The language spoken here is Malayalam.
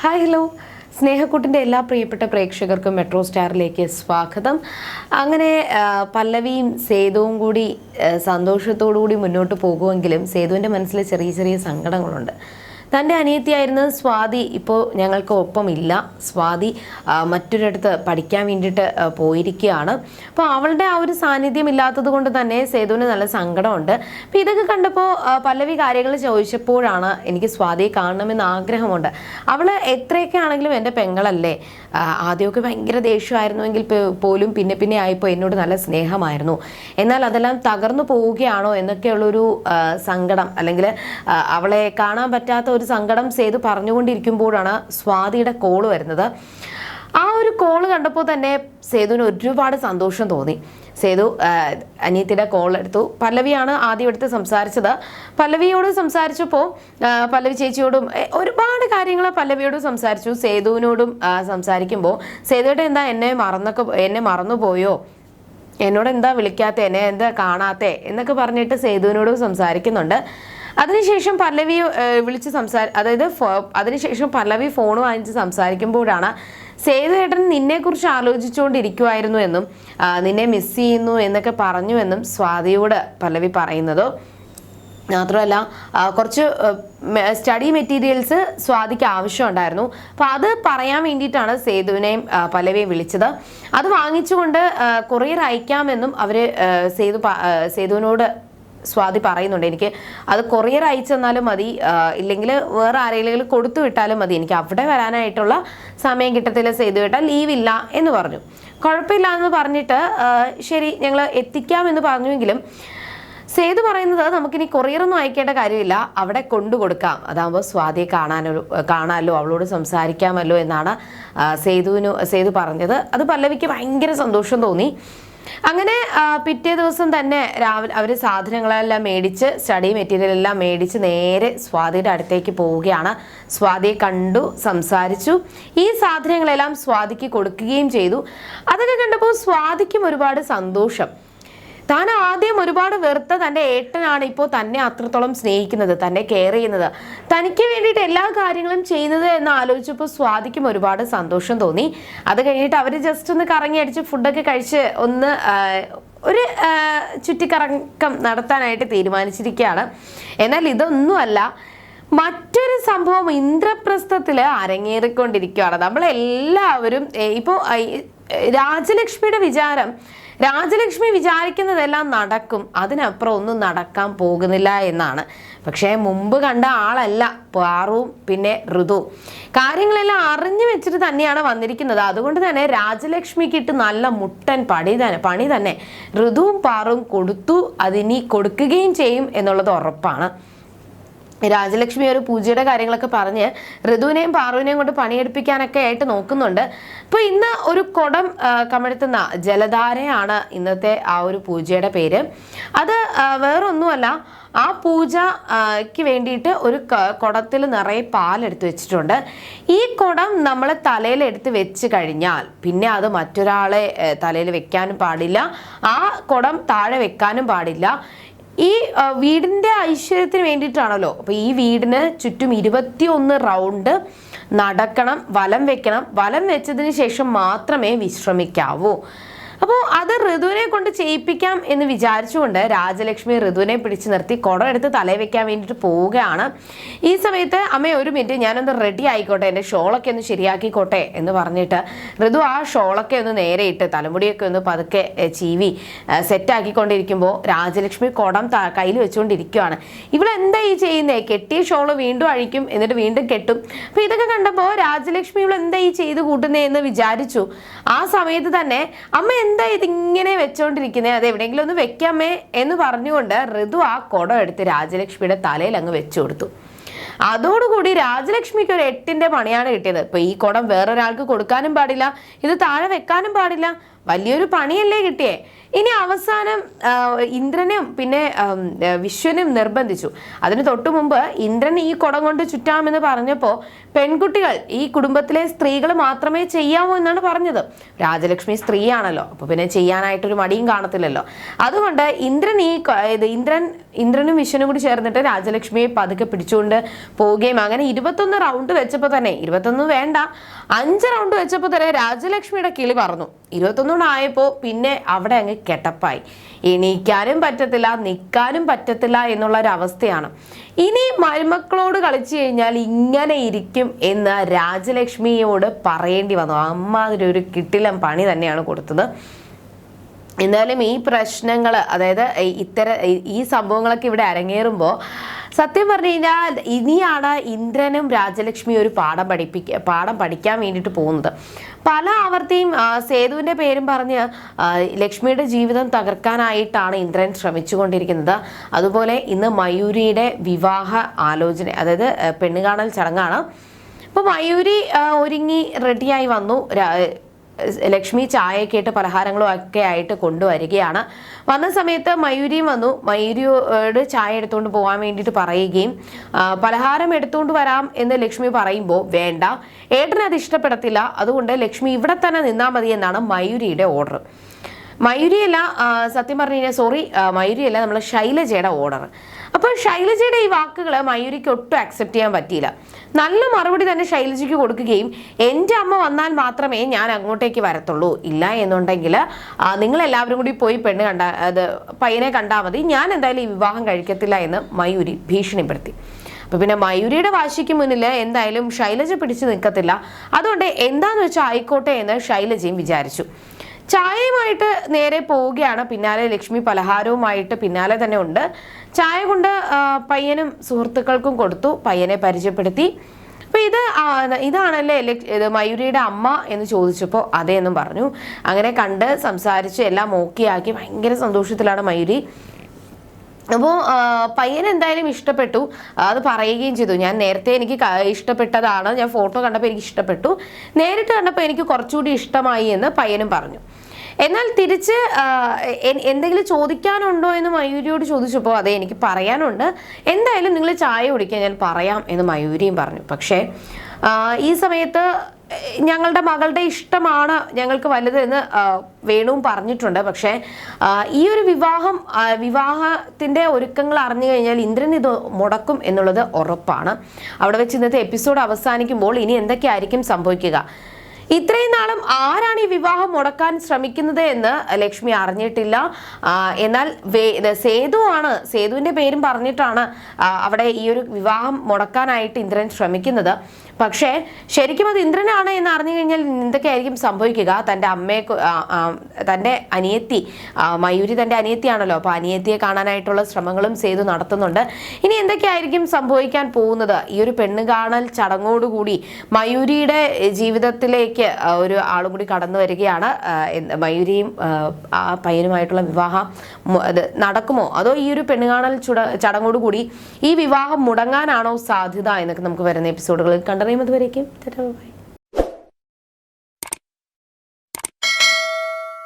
ഹായ് ഹലോ സ്നേഹക്കൂട്ടിന്റെ എല്ലാ പ്രിയപ്പെട്ട പ്രേക്ഷകർക്കും മെട്രോ സ്റ്റാറിലേക്ക് സ്വാഗതം. അങ്ങനെ പല്ലവിയും സേതുവും കൂടി സന്തോഷത്തോടു കൂടി മുന്നോട്ട് പോകുമെങ്കിലും സേതുവിന്റെ മനസ്സിൽ ചെറിയ ചെറിയ സങ്കടങ്ങളുണ്ട്. തന്റെ അനിയത്തിയായിരുന്ന സ്വാതി ഇപ്പോൾ ഞങ്ങൾക്ക് ഒപ്പമില്ല. സ്വാതി മറ്റൊരിടത്ത് പഠിക്കാൻ വേണ്ടിയിട്ട് പോയിരിക്കുകയാണ്. അപ്പോൾ അവളുടെ ആ ഒരു സാന്നിധ്യം ഇല്ലാത്തത് കൊണ്ട് തന്നെ സേതുവിന് നല്ല സങ്കടമുണ്ട്. അപ്പോൾ ഇതൊക്കെ കണ്ടപ്പോൾ പലവി കാര്യങ്ങൾ ചോദിച്ചപ്പോഴാണ് എനിക്ക് സ്വാതിയെ കാണണമെന്ന് ആഗ്രഹമുണ്ട്. അവൾ എത്രയൊക്കെ ആണെങ്കിലും എന്റെ പെങ്ങളല്ലേ. ആദ്യമൊക്കെ ഭയങ്കര ദേഷ്യമായിരുന്നുവെങ്കിൽ പോലും പിന്നെ പിന്നെ ആയപ്പോൾ എന്നോട് നല്ല സ്നേഹമായിരുന്നു. എന്നാൽ അതെല്ലാം തകർന്നു പോവുകയാണോ എന്നൊക്കെയുള്ളൊരു സങ്കടം അല്ലെങ്കിൽ അവളെ കാണാൻ പറ്റാത്ത ഒരു സങ്കടം സേതു പറഞ്ഞുകൊണ്ടിരിക്കുമ്പോഴാണ് സ്വാതിയുടെ കോൾ വരുന്നത്. ആ ഒരു കോൾ കണ്ടപ്പോൾ തന്നെ സേതുവിന് ഒരുപാട് സന്തോഷം തോന്നി. സേതു അനിയത്തിയുടെ കോൾ എടുത്തു. പല്ലവിയാണ് ആദ്യം എടുത്ത് സംസാരിച്ചത്. പല്ലവിയോട് സംസാരിച്ചപ്പോൾ പല്ലവി ചേച്ചിയോടും ഒരുപാട് കാര്യങ്ങൾ പല്ലവിയോടും സംസാരിച്ചു. സേതുവിനോടും സംസാരിക്കുമ്പോൾ സേതുവേട്ടൻ എന്താ എന്നെ മറന്നൊക്കെ എന്നെ മറന്നുപോയോ? എന്നോട് എന്താ വിളിക്കാത്ത? എന്നെ എന്താ കാണാത്തേ? എന്നൊക്കെ പറഞ്ഞിട്ട് സേതുവിനോടും സംസാരിക്കുന്നുണ്ട്. അതിനുശേഷം പല്ലവി വിളിച്ച് സംസാ അതായത് അതിനുശേഷം പല്ലവി ഫോൺ വാങ്ങിച്ച് സംസാരിക്കുമ്പോഴാണ് സേതു ഏട്ടൻ നിന്നെക്കുറിച്ച് ആലോചിച്ചുകൊണ്ടിരിക്കുമായിരുന്നു എന്നും നിന്നെ മിസ് ചെയ്യുന്നു എന്നൊക്കെ പറഞ്ഞു എന്നും സ്വാതിയോട് പല്ലവി പറയുന്നത്. മാത്രമല്ല കുറച്ച് സ്റ്റഡി മെറ്റീരിയൽസ് സ്വാതിക്ക് ആവശ്യമുണ്ടായിരുന്നു. അപ്പോൾ അത് പറയാൻ വേണ്ടിയിട്ടാണ് സേതുവിനെയും പലവിയെ വിളിച്ചത്. അത് വാങ്ങിച്ചുകൊണ്ട് കൊറിയർ അയക്കാമെന്നും അവർ സേതു സേതുവിനോട് സ്വാതി പറയുന്നുണ്ട്. എനിക്ക് അത് കൊറിയർ അയച്ചു തന്നാലും മതി. ഇല്ലെങ്കിൽ വേറെ ആരെങ്കിലും കൊടുത്തു വിട്ടാലും മതി. എനിക്ക് അവിടെ വരാനായിട്ടുള്ള സമയം കിട്ടത്തില്ല. സേതു വിട്ടാൽ ലീവില്ല എന്ന് പറഞ്ഞു. കുഴപ്പമില്ല എന്ന് പറഞ്ഞിട്ട് ശരി ഞങ്ങൾ എത്തിക്കാമെന്ന് പറഞ്ഞുവെങ്കിലും സേതു പറയുന്നത് നമുക്കിനി കൊറിയറൊന്നും അയക്കേണ്ട കാര്യമില്ല. അവിടെ കൊണ്ടു കൊടുക്കാം. അതാകുമ്പോൾ സ്വാതിയെ കാണാനോ കാണാമല്ലോ അവളോട് സംസാരിക്കാമല്ലോ എന്നാണ് സേതുവിന് സേതു പറഞ്ഞത്. അത് പല്ലവിക്ക് ഭയങ്കര സന്തോഷം തോന്നി. അങ്ങനെ പിറ്റേ ദിവസം തന്നെ രാവിലെ അവർ സാധനങ്ങളെല്ലാം മേടിച്ച് സ്റ്റഡി മെറ്റീരിയൽ എല്ലാം മേടിച്ച് നേരെ സ്വാതിയുടെ അടുത്തേക്ക് പോവുകയാണ്. സ്വാതിയെ കണ്ടു സംസാരിച്ചു. ഈ സാധനങ്ങളെല്ലാം സ്വാതിക്ക് കൊടുക്കുകയും ചെയ്തു. അതൊക്കെ കണ്ടപ്പോൾ സ്വാതിക്കും ഒരുപാട് സന്തോഷം. താൻ ആദ്യം ഒരുപാട് വെറുത്ത തന്റെ ഏട്ടനാണ് ഇപ്പോൾ തന്നെ അത്രത്തോളം സ്നേഹിക്കുന്നത് തന്നെ കെയർ ചെയ്യുന്നത്. തനിക്ക് വേണ്ടിയിട്ട് എല്ലാ കാര്യങ്ങളും ചെയ്യുന്നത് എന്ന് ആലോചിച്ചപ്പോൾ സ്വാതിക്കും ഒരുപാട് സന്തോഷം തോന്നി. അത് കഴിഞ്ഞിട്ട് അവർ ജസ്റ്റ് ഒന്ന് കറങ്ങി അടിച്ച് ഫുഡൊക്കെ കഴിച്ച് ഒന്ന് ഒരു ചുറ്റിക്കറക്കം നടത്താനായിട്ട് തീരുമാനിച്ചിരിക്കുകയാണ്. എന്നാൽ ഇതൊന്നുമല്ല മറ്റൊരു സംഭവം ഇന്ദ്രപ്രസ്ഥത്തിൽ അരങ്ങേറിക്കൊണ്ടിരിക്കുകയാണ്. നമ്മളെല്ലാവരും ഇപ്പോൾ രാജലക്ഷ്മിയുടെ വിചാരം രാജലക്ഷ്മി വിചാരിക്കുന്നതെല്ലാം നടക്കും. അതിനപ്പുറം ഒന്നും നടക്കാൻ പോകുന്നില്ല എന്നാണ്. പക്ഷേ മുമ്പ് കണ്ട ആളല്ല. പാറുവും പിന്നെ ഋതു കാര്യങ്ങളെല്ലാം അറിഞ്ഞു വെച്ചിട്ട് തന്നെയാണ് വന്നിരിക്കുന്നത്. അതുകൊണ്ട് തന്നെ രാജലക്ഷ്മിക്ക് നല്ല മുട്ടൻ പണി തന്നെ പണി തന്നെ ഋതുവും പാറുവും കൊടുത്തു. അതിനി കൊടുക്കുകയും ചെയ്യും എന്നുള്ളത് ഉറപ്പാണ്. രാജലക്ഷ്മി ഒരു പൂജയുടെ കാര്യങ്ങളൊക്കെ പറഞ്ഞ് ഋതുവിനെയും പാറുവിനെയും കൊണ്ട് പണിയെടുപ്പിക്കാനൊക്കെ ആയിട്ട് നോക്കുന്നുണ്ട്. അപ്പോൾ ഇന്ന് ഒരു കുടം കമഴ്ത്തുന്ന ജലധാരയാണ് ഇന്നത്തെ ആ ഒരു പൂജയുടെ പേര്. അത് വേറൊന്നുമല്ല ആ പൂജയ്ക്ക് വേണ്ടിയിട്ട് ഒരു കൊടത്തിൽ നിറയെ എടുത്തു വെച്ചിട്ടുണ്ട്. ഈ കുടം നമ്മൾ തലയിൽ എടുത്ത് വെച്ച് കഴിഞ്ഞാൽ പിന്നെ അത് മറ്റൊരാളെ തലയിൽ വെക്കാനും പാടില്ല. ആ കുടം താഴെ വെക്കാനും പാടില്ല. ഈ വീടിന്റെ ഐശ്വര്യത്തിന് വേണ്ടിയിട്ടാണല്ലോ. അപ്പോൾ ഈ വീടിന് ചുറ്റും ഇരുപത്തി ഒന്ന് റൗണ്ട് നടക്കണം വലം വെക്കണം. വലം വെച്ചതിന് ശേഷം മാത്രമേ വിശ്രമിക്കാവൂ. അപ്പോൾ അത് ഋതുവിനെ കൊണ്ട് ചെയ്യിപ്പിക്കാം എന്ന് വിചാരിച്ചുകൊണ്ട് രാജലക്ഷ്മി ഋതുവിനെ പിടിച്ചു നിർത്തി കുടം എടുത്ത് തലയിൽ വെക്കാൻ വേണ്ടിയിട്ട് പോവുകയാണ്. ഈ സമയത്ത് അമ്മ ഒരു മിനിറ്റ് ഞാനൊന്ന് റെഡി ആയിക്കോട്ടെ എന്റെ ഷോളൊക്കെ ഒന്ന് ശരിയാക്കിക്കോട്ടെ എന്ന് പറഞ്ഞിട്ട് ഋതു ആ ഷോളൊക്കെ ഒന്ന് നേരെ ഇട്ട് തലമുടിയൊക്കെ ഒന്ന് പതുക്കെ ചീവി സെറ്റാക്കിക്കൊണ്ടിരിക്കുമ്പോൾ രാജലക്ഷ്മി കുടം കയ്യിൽ വെച്ചുകൊണ്ടിരിക്കുകയാണ് ഇവളെന്താ ഈ ചെയ്യുന്നേ? കെട്ടിയ ഷോൾ വീണ്ടും അഴിക്കും എന്നിട്ട് വീണ്ടും കെട്ടും. അപ്പോൾ ഇതൊക്കെ കണ്ടപ്പോൾ രാജലക്ഷ്മി ഇവളെന്താ ഈ ചെയ്ത് കൂട്ടുന്നേ? എന്ന് വിചാരിച്ചു. ആ സമയത്ത് തന്നെ അമ്മ എന്താ ഇതിങ്ങനെ വെച്ചോണ്ടിരിക്കുന്നത് അത് എവിടെയെങ്കിലും ഒന്ന് വെക്കാമേ എന്ന് പറഞ്ഞുകൊണ്ട് ഋതു ആ കുടം എടുത്ത് രാജലക്ഷ്മിയുടെ തലയിൽ അങ്ങ് വെച്ചു കൊടുത്തു. അതോടുകൂടി രാജലക്ഷ്മിക്ക് ഒരു എട്ടിന്റെ പണിയാണ് കിട്ടിയത്. ഇപ്പൊ ഈ കുടം വേറൊരാൾക്ക് കൊടുക്കാനും പാടില്ല ഇത് താഴെ വെക്കാനും പാടില്ല വലിയൊരു പണിയല്ലേ കിട്ടിയേ. ഇനി അവസാനം ഇന്ദ്രനും പിന്നെ വിശ്വനും നിർബന്ധിച്ചു. അതിന് തൊട്ടു മുമ്പ് ഇന്ദ്രൻ ഈ കുടം കൊണ്ട് ചുറ്റാമെന്ന് പറഞ്ഞപ്പോൾ പെൺകുട്ടികൾ ഈ കുടുംബത്തിലെ സ്ത്രീകൾ മാത്രമേ ചെയ്യാവൂ എന്നാണ് പറഞ്ഞത്. രാജലക്ഷ്മി സ്ത്രീയാണല്ലോ അപ്പൊ പിന്നെ ചെയ്യാനായിട്ടൊരു മടിയും കാണത്തില്ലല്ലോ. അതുകൊണ്ട് ഇന്ദ്രൻ ഈ ഇന്ദ്രൻ ഇന്ദ്രനും വിശ്വനും കൂടി ചേർന്നിട്ട് രാജലക്ഷ്മിയെ പതുക്കെ പിടിച്ചുകൊണ്ട് പോവുകയും അങ്ങനെ ഇരുപത്തൊന്ന് റൗണ്ട് വെച്ചപ്പോൾ തന്നെ ഇരുപത്തൊന്ന് വേണ്ട അഞ്ച് റൗണ്ട് വെച്ചപ്പോൾ തന്നെ രാജലക്ഷ്മിയുടെ കിളി പറഞ്ഞു ഇരുപത്തൊന്നൂടെ ആയപ്പോൾ പിന്നെ അവിടെ അങ്ങ് കെട്ടപ്പായി. എണീക്കാനും പറ്റത്തില്ല നിൽക്കാനും പറ്റത്തില്ല എന്നുള്ള ഒരു അവസ്ഥയാണ്. ഇനി മരുമക്കളോട് കളിച്ചു കഴിഞ്ഞാൽ ഇങ്ങനെ ഇരിക്കും എന്ന് രാജലക്ഷ്മിയോട് പറയേണ്ടി വന്നു. അമ്മാതിരി ഒരു കിട്ടിലം പണി തന്നെയാണ് കൊടുത്തത്. എന്നാലും ഈ പ്രശ്നങ്ങൾ അതായത് ഇത്തര ഈ- സംഭവങ്ങളൊക്കെ ഇവിടെ അരങ്ങേറുമ്പോൾ സത്യം പറഞ്ഞു കഴിഞ്ഞാൽ ഇനിയാണ് ഇന്ദ്രനും രാജലക്ഷ്മിയും ഒരു പാഠം പഠിപ്പിക്ക പാഠം പഠിക്കാൻ വേണ്ടിയിട്ട് പോകുന്നത്. പല ആവർത്തിയും സേതുവിന്റെ പേരും പറഞ്ഞ് ലക്ഷ്മിയുടെ ജീവിതം തകർക്കാനായിട്ടാണ് ഇന്ദ്രൻ ശ്രമിച്ചുകൊണ്ടിരിക്കുന്നത്. അതുപോലെ ഇന്ന് മയൂരിയുടെ വിവാഹ ആലോചന അതായത് പെണ്ണുകാണൽ ചടങ്ങാണ്. അപ്പോൾ മയൂരി ഒരുങ്ങി റെഡിയായി വന്നു. ലക്ഷ്മി ചായയൊക്കെ ആയിട്ട് പലഹാരങ്ങളും ഒക്കെ ആയിട്ട് കൊണ്ടുവരികയാണ്. വന്ന സമയത്ത് മയൂരിയും വന്നു. മയൂരിയോട് ചായ എടുത്തുകൊണ്ട് പോകാൻ വേണ്ടിയിട്ട് പറയുകയും പലഹാരം എടുത്തുകൊണ്ട് വരാം എന്ന് ലക്ഷ്മി പറയുമ്പോൾ വേണ്ട ഏട്ടന് അത് ഇഷ്ടപ്പെടത്തില്ല അതുകൊണ്ട് ലക്ഷ്മി ഇവിടെ തന്നെ നിന്നാൽ മതി എന്നാണ് മയൂരിയുടെ ഓർഡർ. മയൂരിയല്ല സത്യം പറഞ്ഞു കഴിഞ്ഞാൽ സോറി മയൂരിയല്ല നമ്മൾ ശൈലജയുടെ ഓർഡർ. അപ്പോൾ ശൈലജയുടെ ഈ വാക്കുകൾ മയൂരിക്ക് ഒട്ടും അക്സെപ്റ്റ് ചെയ്യാൻ പറ്റിയില്ല. നല്ല മറുപടി തന്നെ ശൈലജയ്ക്ക് കൊടുക്കുകയും എന്റെ അമ്മ വന്നാൽ മാത്രമേ ഞാൻ അങ്ങോട്ടേക്ക് വരത്തുള്ളൂ. ഇല്ല എന്നുണ്ടെങ്കിൽ നിങ്ങൾ എല്ലാവരും കൂടി പോയി പെണ്ണ് കണ്ട അത് പയ്യനെ കണ്ടാൽ മതി. ഞാൻ എന്തായാലും ഈ വിവാഹം കഴിക്കത്തില്ല എന്ന് മയൂരി ഭീഷണിപ്പെടുത്തി. അപ്പൊ പിന്നെ മയൂരിയുടെ വാശിക്ക് മുന്നിൽ എന്തായാലും ശൈലജ പിടിച്ചു നിൽക്കത്തില്ല. അതുകൊണ്ട് എന്താന്ന് വെച്ചാൽ ആയിക്കോട്ടെ എന്ന് ശൈലജയും വിചാരിച്ചു. ചായയുമായിട്ട് നേരെ പോവുകയാണ്. പിന്നാലെ ലക്ഷ്മി പലഹാരവുമായിട്ട് പിന്നാലെ തന്നെ ഉണ്ട്. ചായ കൊണ്ട് പയ്യനും സുഹൃത്തുക്കൾക്കും കൊടുത്തു. പയ്യനെ പരിചയപ്പെടുത്തി. അപ്പൊ ഇത് ഇതാണല്ലേ ഇത് മയൂരിയുടെ അമ്മ എന്ന് ചോദിച്ചപ്പോൾ അതേ എന്നും പറഞ്ഞു. അങ്ങനെ കണ്ട് സംസാരിച്ച് എല്ലാം ഓക്കെയാക്കി ഭയങ്കര സന്തോഷത്തിലാണ് മയൂരി. അപ്പോൾ പയ്യൻ എന്തായാലും ഇഷ്ടപ്പെട്ടു. അത് പറയുകയും ചെയ്തു. ഞാൻ നേരത്തെ എനിക്ക് ഇഷ്ടപ്പെട്ടതാണ്. ഞാൻ ഫോട്ടോ കണ്ടപ്പോൾ എനിക്ക് ഇഷ്ടപ്പെട്ടു. നേരിട്ട് കണ്ടപ്പോൾ എനിക്ക് കുറച്ചുകൂടി ഇഷ്ടമായി എന്ന് പയ്യനും പറഞ്ഞു. എന്നാൽ തിരിച്ച് എന്തെങ്കിലും ചോദിക്കാനുണ്ടോ എന്ന് മയൂരിയോട് ചോദിച്ചപ്പോൾ അതെ എനിക്ക് പറയാനുണ്ട്. എന്തായാലും നിങ്ങൾ ചായ കുടിക്കാൻ ഞാൻ പറയാം എന്ന് മയൂരിയും പറഞ്ഞു. പക്ഷേ ഈ സമയത്ത് ഞങ്ങളുടെ മകളുടെ ഇഷ്ടമാണ് ഞങ്ങൾക്ക് വലുത് എന്ന് വേണുവും പറഞ്ഞിട്ടുണ്ട്. പക്ഷേ ഈ ഒരു വിവാഹം വിവാഹത്തിന്റെ ഒരുക്കങ്ങൾ അറിഞ്ഞു കഴിഞ്ഞാൽ ഇന്ദ്രൻ ഇത് മുടക്കും എന്നുള്ളത് ഉറപ്പാണ്. അവിടെ വെച്ച് ഇന്നത്തെ എപ്പിസോഡ് അവസാനിക്കുമ്പോൾ ഇനി എന്തൊക്കെയായിരിക്കും സംഭവിക്കുക? ഇത്രയും നാളും ആരാണ് ഈ വിവാഹം മുടക്കാൻ ശ്രമിക്കുന്നത് എന്ന് ലക്ഷ്മി അറിഞ്ഞിട്ടില്ല. എന്നാൽ സേതു ആണ് സേതുവിന്റെ പേരും പറഞ്ഞിട്ടാണ് അവിടെ ഈ ഒരു വിവാഹം മുടക്കാനായിട്ട് ഇന്ദ്രൻ ശ്രമിക്കുന്നത്. പക്ഷേ ശരിക്കും അത് ഇന്ദ്രനാണ് എന്ന് അറിഞ്ഞു കഴിഞ്ഞാൽ എന്തൊക്കെയായിരിക്കും സംഭവിക്കുക? തന്റെ അമ്മയെ തന്റെ അനിയത്തി മയൂരി തന്റെ അനിയത്തിയാണല്ലോ. അപ്പോൾ അനിയത്തിയെ കാണാനായിട്ടുള്ള ശ്രമങ്ങളും ചെയ്തു നടത്തുന്നുണ്ട്. ഇനി എന്തൊക്കെയായിരിക്കും സംഭവിക്കാൻ പോകുന്നത്? ഈ ഒരു പെണ്ണ് കാണൽ ചടങ്ങോടുകൂടി മയൂരിയുടെ ജീവിതത്തിലേക്ക് ഒരു ആളും കൂടി കടന്നു വരികയാണ്. മയൂരിയും ആ, പയ്യനുമായിട്ടുള്ള വിവാഹം നടക്കുമോ? അതോ ഈ ഒരു പെണ്ണുകാണൽ ചുട ചടങ്ങോടുകൂടി ഈ വിവാഹം മുടങ്ങാനാണോ സാധ്യത എന്നൊക്കെ നമുക്ക് വരുന്ന എപ്പിസോഡുകളിൽ കണ്ടറിയുമ്പോൾ അതുവരേക്കും